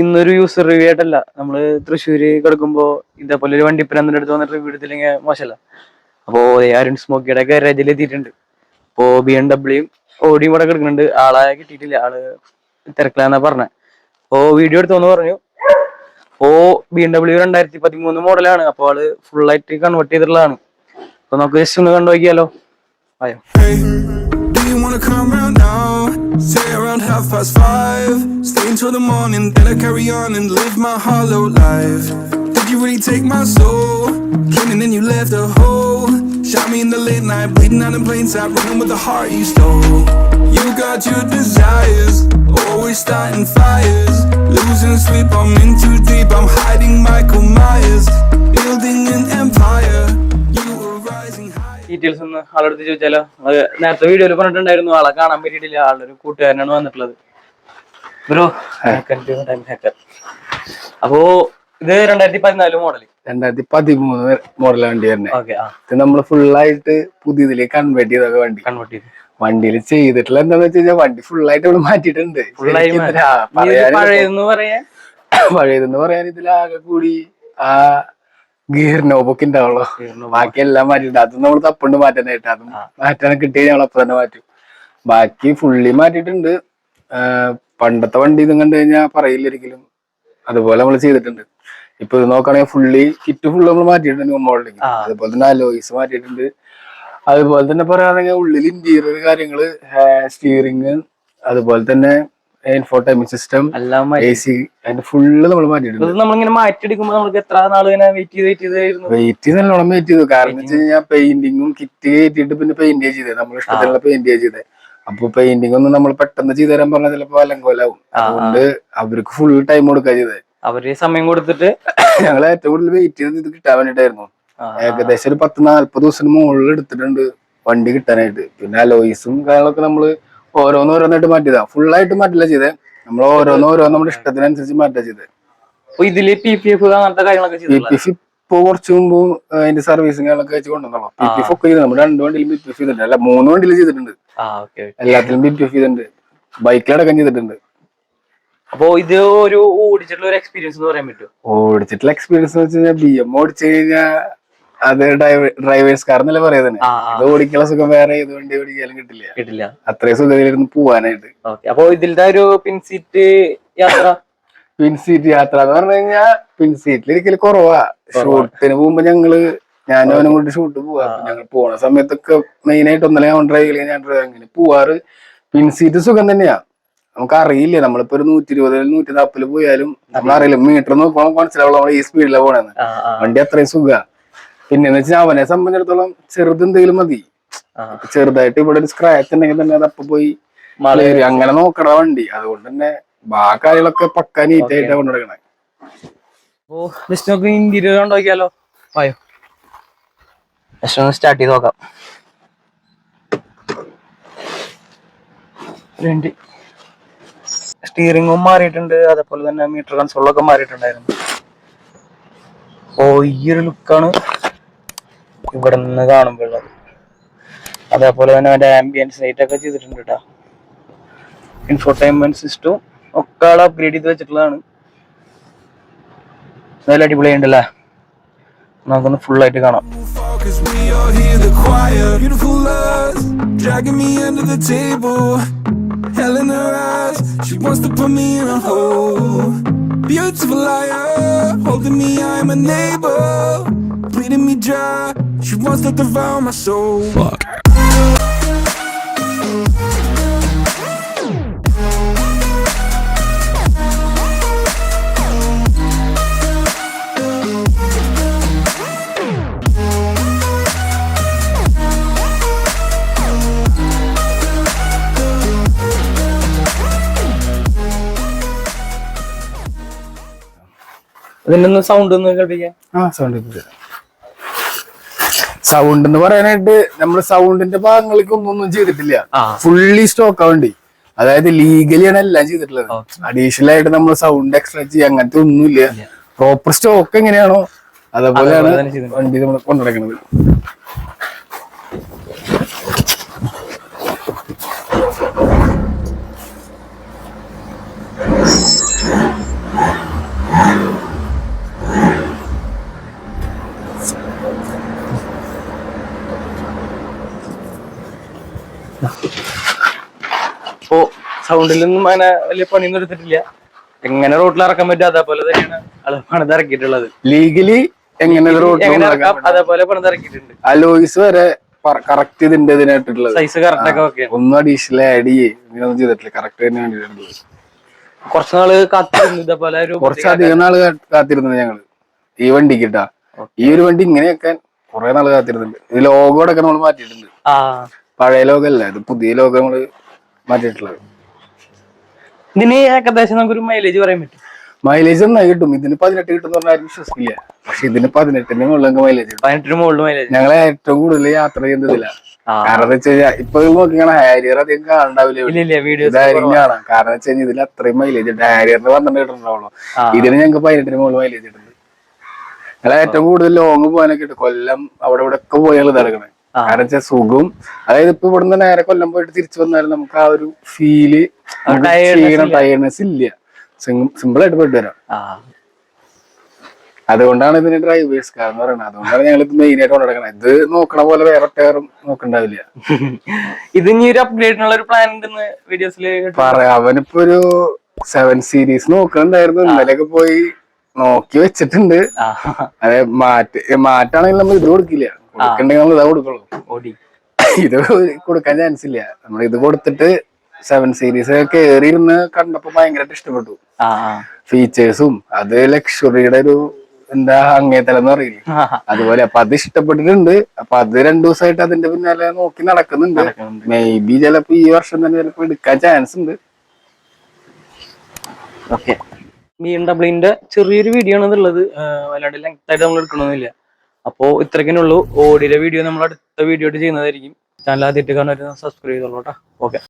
ഇന്നൊരു user review ആയിട്ടല്ല. നമ്മൾ തൃശ്ശൂര് കിടക്കുമ്പോ ഇതേപോലെ ഒരു വണ്ടി പിന്നെ അടുത്ത് വന്നിട്ട് റിവ്യൂ എടുത്തില്ലെങ്കിൽ മോശമല്ല. അപ്പോ അരുൺ സ്മോക്കിയുടെ ഗാരേജിൽ എത്തിയിട്ടുണ്ട്. അപ്പോ ബി എം ഡബ്ല്യൂയും ഓടിയും ഇവിടെ കിടക്കുന്നുണ്ട്. ആളെ കിട്ടിയിട്ടില്ല. ആൾ തിരക്കിലാന്നാ പറഞ്ഞ. അപ്പോ വീഡിയോ എടുത്തോന്ന് പറഞ്ഞു. അപ്പോ ബി എം ഡബ്ല്യു രണ്ടായിരത്തി പതിമൂന്ന് മോഡലാണ് അപ്പൊ ആൾ ഫുൾ ആയിട്ട് കൺവേർട്ട് ചെയ്തിട്ടുള്ളതാണ്. അപ്പൊ നമുക്ക് ജസ്റ്റ് ഒന്ന് കണ്ടു നോക്കിയാലോ? ആയോ? Say around half past five. Stay until the morning, then I carry on and live my hollow life. Did you really take my soul? Came and then you left a hole. Shot me in the late night, bleeding out in plain sight, running with the heart you stole. You got your desires, always starting fires. Losing sleep, I'm in too deep, I'm hiding Michael Myers. Building an empire. Details ഒന്ന് ആളെടുത്ത് ചോദിച്ചാലോ അത് നേരത്തെ വീഡിയോയിൽ പറഞ്ഞിട്ടുണ്ടായിരുന്നു ആളെ കാണാൻ പറ്റിയിട്ടില്ല ആളുടെ ഒരു കൂട്ടുകാരനാണ് വന്നിട്ടുള്ളത് ബ്രോ അപ്പോ ഇത് രണ്ടായിരത്തി പതിനാല് മോഡൽ രണ്ടായിരത്തി പതിമൂന്ന് മോഡൽ വണ്ടി തന്നെ ഇത് നമ്മൾ ഫുള്ളായിട്ട് പുതിയതിലേക്ക് കൺവേർട്ട് ചെയ്തൊക്കെ വണ്ടി. കൺവേർട്ട് ചെയ്ത്. വണ്ടിയിൽ ചെയ്തിട്ടുള്ള എന്താന്ന് വെച്ച് കഴിഞ്ഞാൽ വണ്ടി ഫുള്ളായിട്ട് ഇവിടെ മാറ്റിയിട്ടുണ്ട്. പഴയതെന്ന് പറയാൻ? ഇതിലാകെ കൂടി ആ ഗിയർ നോബൊക്കെ ഉണ്ടാവുള്ളൂ. ബാക്കി എല്ലാം മാറ്റിയിട്ടുണ്ട്. അതും നമ്മൾ തപ്പുണ്ട് മാറ്റാനായിട്ട്. അതും മാറ്റാൻ കിട്ടിയ ഞങ്ങൾ അപ്പൊ തന്നെ മാറ്റും. ബാക്കി ഫുള്ളി മാറ്റിയിട്ടുണ്ട്. പണ്ടത്തെ വണ്ടി ഇതും കണ്ടു കഴിഞ്ഞാൽ പറയില്ല ഒരിക്കലും. അതുപോലെ നമ്മൾ ചെയ്തിട്ടുണ്ട്. ഇപ്പൊ ഇത് നോക്കുകയാണെങ്കിൽ ഫുള്ളി കിറ്റ് ഫുള്ള് നമ്മൾ മാറ്റിയിട്ടുണ്ട് ആ. അതുപോലെ തന്നെ അലോയിസ് മാറ്റിയിട്ടുണ്ട്. അതുപോലെ തന്നെ പറയുകയാണെങ്കിൽ ഉള്ളിൽ ഇന്റീരിയർ കാര്യങ്ങൾ സ്റ്റിയറിങ് അതുപോലെ തന്നെ ഇൻഫോർടൈൻമെന്റ് സിസ്റ്റം എല്ലാം എ മാറ്റി സി അതിന്റെ ഫുള്ള് നമ്മൾ മാറ്റിയിട്ടുണ്ട്. നമ്മളിങ്ങനെ നമുക്ക് എത്ര നാൾ ഇങ്ങനെ വെയിറ്റ് ചെയ്ത് വെയിറ്റ് ചെയ്തായിരുന്നു വെയിറ്റ് നല്ലോണം വെയിറ്റ് ചെയ്തു. കാരണം എന്ന് വെച്ച് കഴിഞ്ഞാൽ പെയിന്റിങ്ങും കിറ്റ് കയറ്റിയിട്ട് പിന്നെ പെയിന്റ് ചെയ്തേ. നമ്മൾ ഇഷ്ടത്തിലുള്ള പെയിന്റ് ചെയ്തത് അപ്പൊ പെയിന്റിംഗ് ഒന്നും നമ്മൾ പെട്ടെന്ന് ചെയ്തു തരാൻ പറഞ്ഞാൽ ചിലപ്പോ അലങ്കോലാവും. അതുകൊണ്ട് അവർക്ക് ഫുൾ ടൈം കൊടുക്കുക ചെയ്തത് അവർ സമയം കൊടുത്തിട്ട് ഞങ്ങൾ ഏറ്റവും കൂടുതൽ വെയിറ്റ് ചെയ്തത് ഇത് കിട്ടാൻ വേണ്ടിട്ടായിരുന്നു. ഏകദേശം ഒരു പത്ത് നാല്പത് ദിവസത്തിന് മുകളിൽ എടുത്തിട്ടുണ്ട് വണ്ടി കിട്ടാനായിട്ട്. പിന്നെ അലോയിസും കാര്യങ്ങളൊക്കെ നമ്മൾ ഓരോന്നോരോന്നായിട്ട് മാറ്റിയതാ. ഫുൾ ആയിട്ട് മാറ്റില്ല ചെയ്തേ. നമ്മൾ ഓരോന്ന് ഓരോന്ന് നമ്മുടെ ഇഷ്ടത്തിനനുസരിച്ച് മാറ്റാ അപ്പൊ ഇതിൽ പി പി എഫ് അങ്ങനത്തെ കാര്യങ്ങളൊക്കെ പി പി എഫ് ഇപ്പൊ കുറച്ച് മുമ്പ് അതിന്റെ സർവീസും കാര്യങ്ങളൊക്കെ വെച്ച് കൊണ്ടുവന്നോ പി പി എഫ് ഒക്കെ ചെയ്ത് നമ്മുടെ രണ്ട് വണ്ടിയിലും ബി പി എഫ് ചെയ്തിട്ടുണ്ട്. അല്ല മൂന്ന് വണ്ടിയിൽ ചെയ്തിട്ടുണ്ട്. എല്ലാത്തിലും ബി പി എഫ് ചെയ്തിട്ടുണ്ട്. ബൈക്കിലടക്കം ചെയ്തിട്ടുണ്ട്. അപ്പൊ ഇത് ഒരു ഓടിച്ചിട്ടുള്ള ഒരു എക്സ്പീരിയൻസ് എന്ന് പറയാൻ പറ്റുമോ ഓടിച്ചിട്ടുള്ള എക്സ്പീരിയൻസ് എന്ന് വെച്ച് കഴിഞ്ഞാൽ ബി എം ഓടിച്ചു കഴിഞ്ഞാൽ അത് ഡ്രൈവേഴ്സ് കാർ എന്നല്ലേ പറയാ തന്നെ? ഇത് ഓടിക്കാനുള്ള സുഖം വേറെ ഏത് വണ്ടി ഓടിക്കാലും കിട്ടില്ല. കിട്ടില്ല. അത്രയും സുഖത്തിലിരുന്ന് പോവാനായിട്ട്. അപ്പൊ ഇതിലത്തെ ഒരു പിൻസീറ്റ് യാത്ര പിൻ സീറ്റ് യാത്ര എന്ന് പറഞ്ഞു കഴിഞ്ഞാൽ പിൻ സീറ്റിൽ ഒരിക്കലും കുറവാ. ഷൂട്ടിന് പോകുമ്പോ ഞങ്ങൾ ഞാനും അവനും കൂടി ഷൂട്ട് പോവാ. ഞങ്ങൾ പോണ സമയത്തൊക്കെ മെയിൻ ആയിട്ട് ഒന്നല്ലേ ഞാൻ ഡ്രൈവ് ഞാൻ ഡ്രൈവ് അങ്ങനെ പോവാറ്. പിൻസീറ്റ് സുഖം തന്നെയാ. നമുക്ക് അറിയില്ല നമ്മളിപ്പോ ഒരു നൂറ്റി ഇരുപത് നൂറ്റി നാപ്പതിൽ പോയാലും നമ്മളറിയില്ല മീറ്റർ നോക്കുമ്പോൾ മനസ്സിലാവുള്ള നമ്മൾ ഈ സ്പീഡിലാണ് പോണെന്ന്. വണ്ടി അത്രയും സുഖ. പിന്നെന്ന് വെച്ചാൽ അവനെ സംബന്ധിച്ചിടത്തോളം ചെറുത് എന്തെങ്കിലും മതി. ചെറുതായിട്ട് ഇവിടെ ഒരു സ്ക്രാച്ച് ഉണ്ടെങ്കിൽ തന്നെ അത് അപ്പൊ പോയി അങ്ങനെ നോക്കണ വണ്ടി. അതുകൊണ്ട് തന്നെ ബാക്കി പക്ക നീറ്റ് ആയിട്ടാണ് കൊണ്ടുനടക്കണേ. ഓ നമുക്ക് ഇന്റീരിയർ ആയോ ജസ്റ്റ് ഒന്ന് സ്റ്റാർട്ട് ചെയ്ത് നോക്കാം. രണ്ട്. സ്റ്റിയറിംഗും മാറിയിട്ടുണ്ട്. അതേപോലെ തന്നെ മീറ്റർ കൺസോളൊക്കെ മാറിയിട്ടുണ്ടായിരുന്നു. ഓ ഈ ഒരു ലുക്കാണ് ഇവിടെ നിന്ന് കാണുമ്പോൾ ഉള്ളത്. അതേപോലെ തന്നെ അവന്റെ ആംബിയൻസ് ലൈറ്റ് ഒക്കെ ചെയ്തിട്ടുണ്ട് കേട്ടോ ഇൻഫോർടൈൻമെന്റ് സിസ്റ്റവും ഒക്കെ ആൾ അപ്ഗ്രേഡ് ചെയ്ത് വെച്ചിട്ടുള്ളതാണ് നല്ല അടിപൊളിയുണ്ടല്ലേ നമുക്കൊന്ന് ഫുൾ ആയിട്ട് കാണാം Cause we all hear the choir. Beautiful love, dragging me under the table. Hell in her eyes, she wants to put me in a hole. Beautiful liar, holding me, I'm a neighbor. Bleeding me dry, she wants to devour my soul. ഇതിന്റെ ഒന്ന് sound ഒന്ന് കേൾപ്പിക്കാം ആ sound sound എന്ന് പറയാനായിട്ട് നമ്മൾ സൗണ്ടിന്റെ ഭാഗങ്ങൾക്ക് ഒന്നും ചെയ്തിട്ടില്ല. ഫുള്ളി സ്റ്റോക്ക് ആവേണ്ടി അതായത് ലീഗലിയാണ് എല്ലാം ചെയ്തിട്ടുള്ളത്. അഡീഷണൽ ആയിട്ട് നമ്മൾ സൗണ്ട് എക്സ്ട്രാ ചെയ്യുക അങ്ങനത്തെ ഒന്നുമില്ല. പ്രോപ്പർ സ്റ്റോക്ക് എങ്ങനെയാണോ അതേപോലെയാണ് അതേപോലെ വണ്ടി നമ്മൾ കൊണ്ടുനടക്കുന്നത് സൗണ്ടിലൊന്നും അങ്ങനെ വലിയ പണിയൊന്നും എടുത്തിട്ടില്ല. എങ്ങനെ റോട്ടിൽ ഇറക്കാൻ പറ്റും അതേപോലെ തന്നെയാണ്. അത് പണിത് ഇറക്കിയിട്ടുള്ളത്. ലീഗലി എങ്ങനെ റോഡ് എങ്ങനെ ഇറക്കാം അതേപോലെ പണിത് ഇറക്കിയിട്ടുണ്ട്. അലോയ്സ് വരെ കറക്റ്റ് ഇതിന്റെ ഇതിനായിട്ടുള്ളത്. സൈസ് കറക്റ്റ് ഒക്കെ ഓക്കെ ഒന്നും അഡീഷണൽ ആഡ് ചെയ്യേ. ചെയ്തിട്ടില്ല. കറക്റ്റ് തന്നെ വേണ്ടിയിട്ടുള്ളത് കുറച്ച് നാൾ കാത്തിരുന്നു ഇതേപോലെ ഒരു കുറച്ചധികം നാൾ കാ- കാത്തിരുന്നു ഞങ്ങൾ. ഈ വണ്ടിക്ക് ട്ടാ ഈ ഒരു വണ്ടി ഇങ്ങനെയൊക്കെ കുറെ നാൾ കാത്തിരുന്നുണ്ട് ഈ ലോഗോ അടക്കം നമ്മൾ മാറ്റിയിട്ടുണ്ട്. ആ. പഴയ ലോകമല്ല ഇത് പുതിയ ലോകം നമ്മൾ മാറ്റിയിട്ടുള്ളത്. ഇതിന് ഏകദേശം നമുക്കൊരു മൈലേജ് പറയാൻ പറ്റും. മൈലേജ് നന്നായി കിട്ടും. ഇതിന് പതിനെട്ട് കിട്ടും പറഞ്ഞാൽ ആരും വിശ്വസിക്കില്ല. പക്ഷെ ഇതിന് പതിനെട്ടിന് മുകളിൽ മൈലേജ് പതിനെട്ടിന് മുകളിൽ മൈലേജ് ഞങ്ങൾ ഏറ്റവും കൂടുതൽ യാത്ര ചെയ്യുന്നതില്ല കാരണം എന്താ വെച്ച് കഴിഞ്ഞാൽ ഇപ്പൊ നോക്കിയാണ് ഹാരിയർ അധികം കാണണ്ടാവില്ല ഇതായിരിക്കും കാണാം. കാരണം വെച്ച് കഴിഞ്ഞാൽ ഇതിൽ അത്രയും മൈലേജ് ഉണ്ട്. ഹാരിയറിന് പന്ത്രണ്ട് കിട്ടുന്നുണ്ടാവുള്ളൂ. ഇതിന് ഞങ്ങൾക്ക് പതിനെട്ടിന് മുകളിൽ മൈലേജ് കിട്ടുന്നത് ഞങ്ങൾ ഏറ്റവും കൂടുതൽ ലോങ് പോകാനൊക്കെ ഉണ്ട് കൊല്ലം അവിടെ ഇവിടെ ഒക്കെ പോയാൽ നടക്കണേ. കാരണം വെച്ചാൽ സുഖം. അതായത് ഇപ്പൊ ഇവിടുന്ന് നേരെ കൊല്ലം പോയിട്ട് തിരിച്ചു വന്നാലും നമുക്ക് ആ ഒരു ഫീൽ. ടയർനെസ് ഇല്ല. സിമ്പിൾ ആയിട്ട് പോയിട്ട് വരാം. അതുകൊണ്ടാണ് ഇതിന് ഡ്രൈവേഴ്സ് കാർ എന്ന് പറയുന്നത്. അതുകൊണ്ടാണ് ഞങ്ങൾ ഇത് മെയിൻ ആയിട്ട് കൊണ്ടുനടക്കുന്നത് ഇത് നോക്കണ പോലെ വേറെ ടയറും നോക്കണ്ടാവില്ല. ഇത് ഇനി ഒരു അപ്ഗ്രേഡിനുള്ള ഒരു പ്ലാൻ ഉണ്ടെന്ന് വീഡിയോസിൽ പറയാം അവനിപ്പോ ഒരു സെവൻ സീരീസ് നോക്കണ്ടായിരുന്നു ഇന്നലെയൊക്കെ പോയി നോക്കി വെച്ചിട്ടുണ്ട്. അതെ മാറ്റ് മാറ്റാണെങ്കിൽ നമ്മൾ ഇത് കൊടുക്കില്ല. കൊടുക്കണ്ടെങ്കിൽ നമ്മൾ ഇതാ കൊടുക്കുള്ളൂ. ഇത് കൊടുക്കാൻ ചാൻസ് ഇല്ല. നമ്മൾ ഇത് കൊടുത്തിട്ട് സെവൻ സീരീസ് കേറിയിരുന്ന് കണ്ടപ്പോ ഭയങ്കരമായിട്ട് ഇഷ്ടപ്പെട്ടു. ഫീച്ചേഴ്സും അത് ലക്ഷറിയുടെ ഒരു എന്താ അങ്ങേത്തലെന്ന് പറയില്ലേ? അതുപോലെ അപ്പൊ അത് ഇഷ്ടപ്പെട്ടിട്ടുണ്ട്. അപ്പൊ അത് രണ്ടു ദിവസമായിട്ട് അതിന്റെ പിന്നാലെ നോക്കി നടക്കുന്നുണ്ട്. നടക്കുന്നുണ്ട്. മേ ബി ചിലപ്പോ ഈ വർഷം തന്നെ ചിലപ്പോ എടുക്കാൻ ചാൻസ് ഉണ്ട്. ഓക്കെ ബി എം ഡബ്ല്യൂന്റെ ചെറിയൊരു വീഡിയോ ആണ് ഉള്ളത് വല്ലാണ്ട് ലെങ്ത് ആയിട്ട് നമ്മൾ എടുക്കണമെന്നില്ല അപ്പോ ഇത്രയ്ക്കേ ഉള്ളൂ ഓടിയുടെ വീഡിയോ നമ്മൾ അടുത്ത വീഡിയോ ചെയ്യുന്നതായിരിക്കും. ചാനൽ ആദ്യമായിട്ട് കാണുന്ന സബ്സ്ക്രൈബ് ചെയ്തോളൂ കേട്ടോ ഓക്കെ